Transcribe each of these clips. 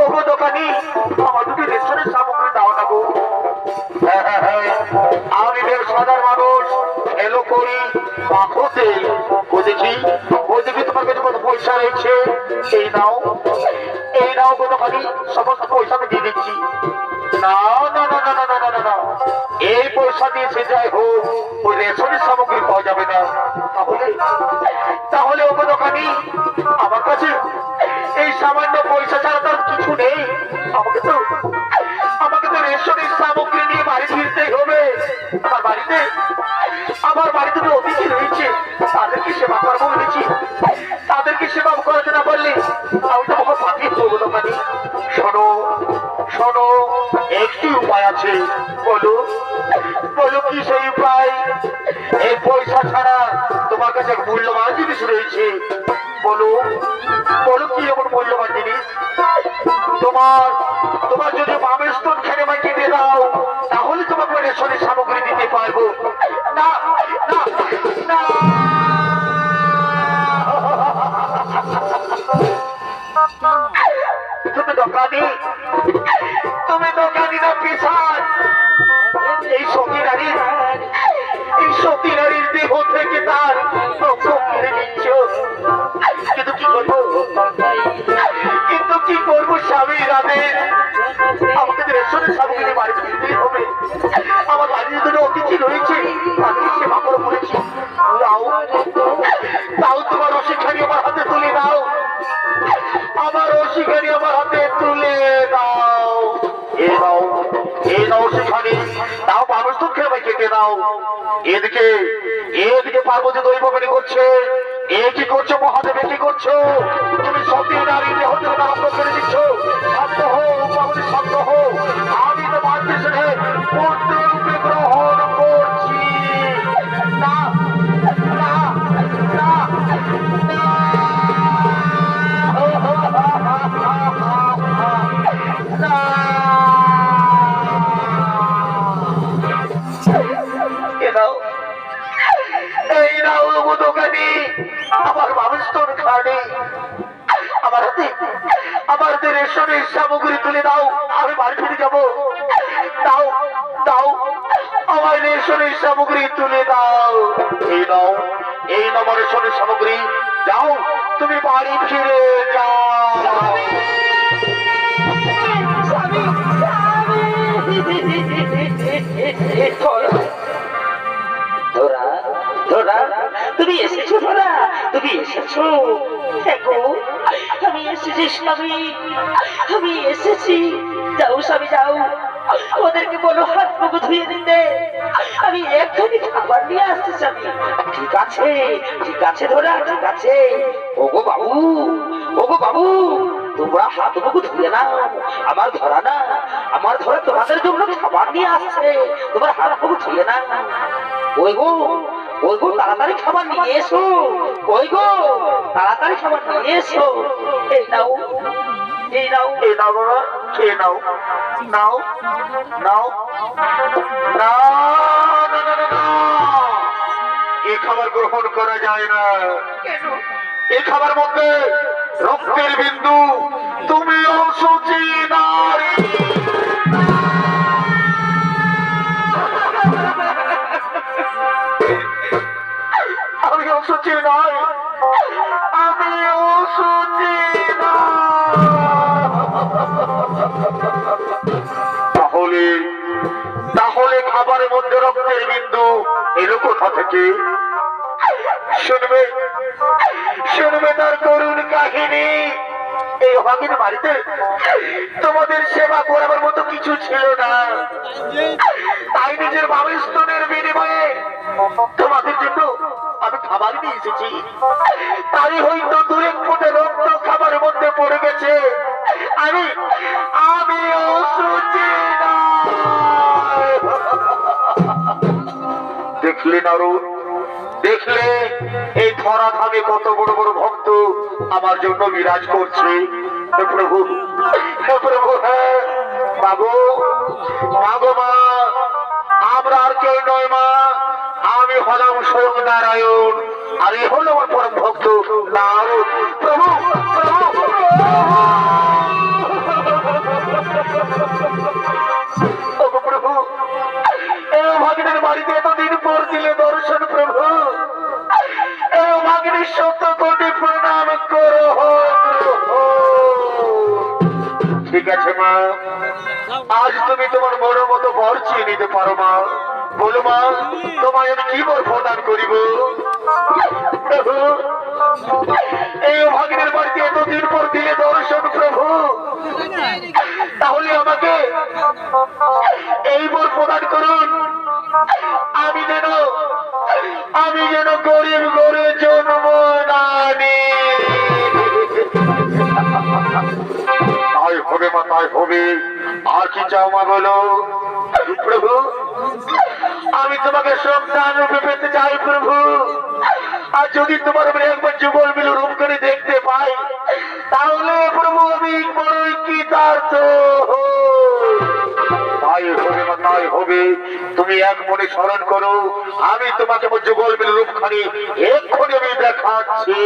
ওগো দোকানি, আমার দুটি রেশনের সামগ্রী দাও না সাদার মানুষ, এলো করি পাখোতে। তোমার পয়সা রয়েছে। এই নাও এই নাও গো দোকানি, সমস্ত পয়সা আমি দিয়ে দিচ্ছি। না না না না না না না এই পয়সা দিয়ে সে যাই হোক, ওই রেশনের সামগ্রী পাওয়া যাবে না। তাহলে তাহলে ওগো দোকানি, আমার কাছে এই সামান্য পয়সা ছাড়া তার কিছু আমাকে তো আমাকে তো রেশনের সামগ্রী নিয়ে বাড়ি ফিরতেই হবে। আমার বাড়িতে আমার বাড়িতে তো অতিথি রয়েছে। তাদেরকে সেবা করব বলেছি তাদেরকে সেবা করাতে না পারলে আমি তো কখন পাঠিয়ে করব দোকানি শোনো শোনো, একটি উপায় আছে। বলো বলো কি সেই উপায়? তাহলে সামগ্রী দিতে পারব। না তুমি দোকানি তুমি রয়েছে তাদেরকে সেবা করে তাও তাও তোমার অশিক্ষানি আমার হাতে তুলে দাও। আমার অশিক্ষানি আমার হাতে তুলে দাও। এ দাও এ দাও সেখানে। তাও মানুষ তো খেয়ে কেটে দাও। এদিকে এদিকে পার্বতী দৈববাণী করছে। এ কি করছ মহাদেব কি করছ? তুমি সতী এই নাও গো আমার মানুষ তোর আমার হাতে, আমার রেশনের সামগ্রী তুলে দাও, আমি বাড়ি ফিরে যাব। দাও দাও, আমার রেশনের সামগ্রী তুলে দাও। এই নাও এই নাও রেশনের সামগ্রী। যাও, তুমি বাড়ি ফিরে যাও। আমি এসেছি স্বামী আমি এসেছি। যাও স্বামী, যাও। ওদেরকে বলো, হাত মুখ ধুয়ে দিতে। আমি এক্ষুনি খাবার নিয়ে আসছি স্বামী। ঠিক আছে ঠিক আছে ধরা, ঠিক আছে। ওগো বাবু ওগো বাবু, তোমরা হাত মুখ ধুয়ে নাও। আমার ধরা না, আমার ধরা তোমাদের জন্য খাবার নিয়ে আসছে। তোমার হাত মুখ ধুয়ে না ওই গো ওই গো তাড়াতাড়ি খাবার নিয়ে এসো। ওই গো তাড়াতাড়ি খাবার নিয়ে এসো। এই নাও এই নাও এই নাও বাবা খেয়ে নাও। নাও নাও না। এ খাবার গ্রহণ করা যায় না। এ খাবার মধ্যে রক্তের বিন্দু তুমি অসুচি নারী। অসুচি নয় আমি অসুচি তাহলে তাহলে খাবারের মধ্যে রক্তের বিন্দু এলো কোথা থেকে? শুনবে শুনবে তার করুণ কাহিনী। এই হকির বাড়িতে তোমাদের সেবা করার মতো কিছু ছিল না। তাই নিজের বাবার বিনিময়ে তোমাদের খাবার নিয়ে এসেছি তাই হয়তো দূরে ফুটে রক্ত খাবারের মধ্যে পড়ে গেছে। আমি আমি। দেখলে নারুন দেখলে এই ধরা ধামে কত বড় বড় ভক্ত আমার জন্য বিরাজ করছে। প্রভু প্রভু হ্যাঁ মাগো মাগো মা, আমরা আর কেউ নয় মা। হলাম স্বয়ং নারায়ণ আর এ হলো আমার পরম ভক্ত দর্শন প্রভু। করো। ঠিক আছে মা, আজ তুমি তোমার বড় মতো বর চেয়ে নিতে পারো মা। বলো মা, তোমায় আমি কি বর প্রদান করিব? এই ভাগিনের বাড়িতে এতদিন পর দিলে দর্শন প্রভু। তাহলে আমাকে এই বর প্রদান করুন। আমি যেন আমি যেন গরিব গরে জন্ম না তাই হবে মা, তাই হবে। আর কি চাও মা বলো? প্রভু আমি তোমাকে সন্তান রূপে পেতে চাই, প্রভু। আর যদি তোমার আমি একবার যুগল মিল রূপ করে দেখতে পাই, তাহলে প্রভু, আমি বড়ই কি তার তো তাই হবে, তুমি এক মনে স্মরণ করো, আমি তোমাকে যুগল মিল রূপখানি এক্ষুনি আমি দেখাচ্ছি।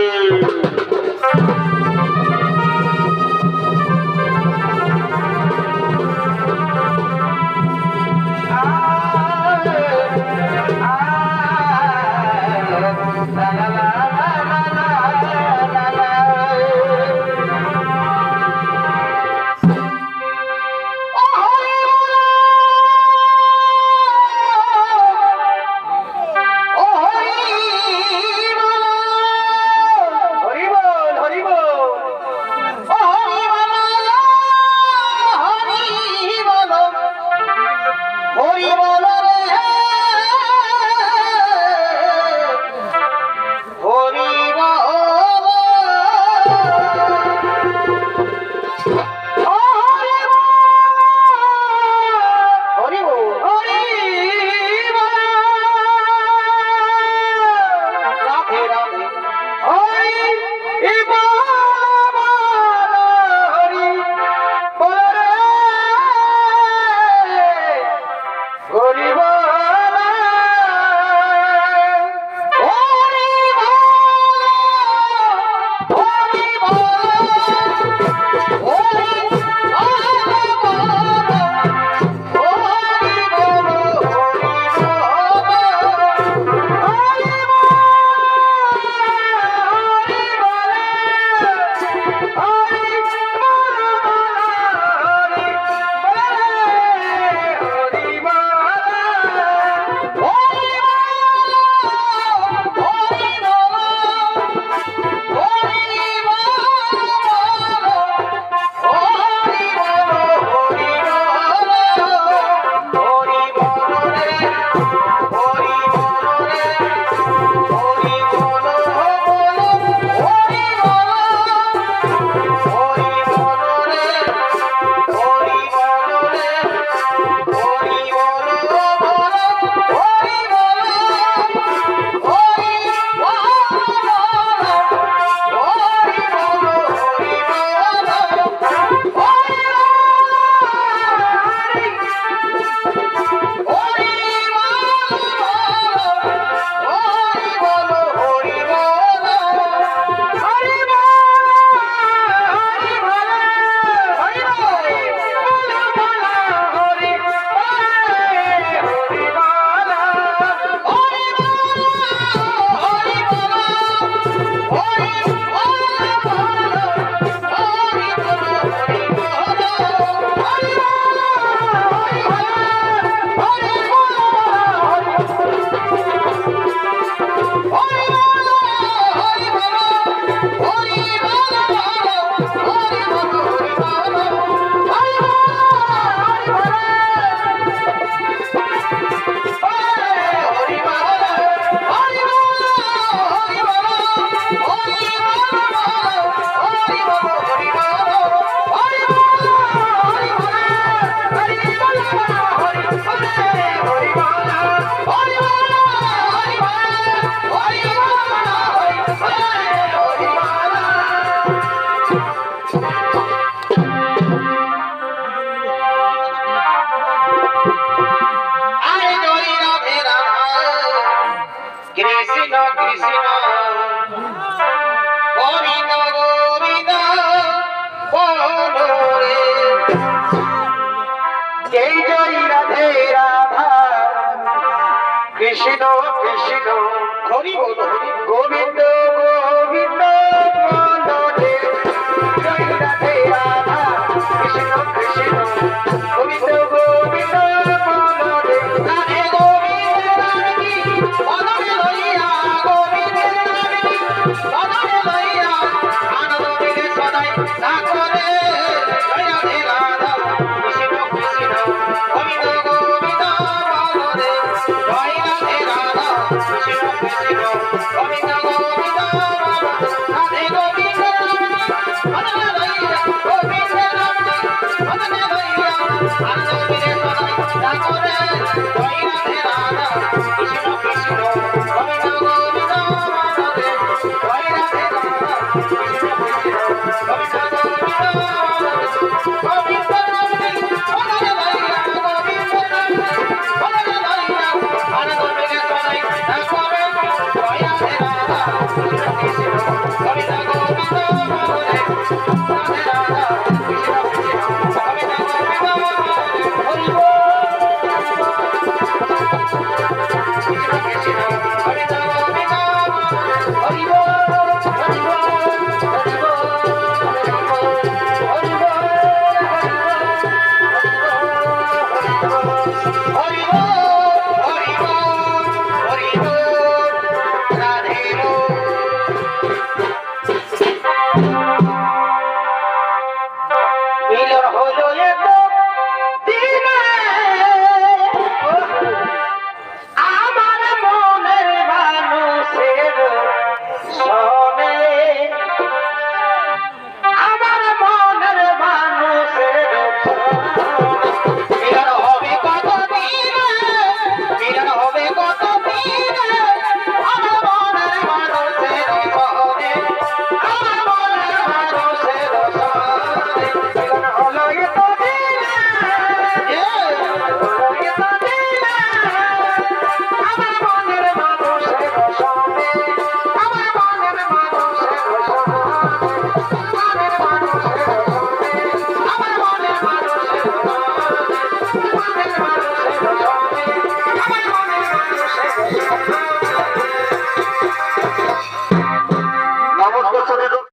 হরি বল Yeah.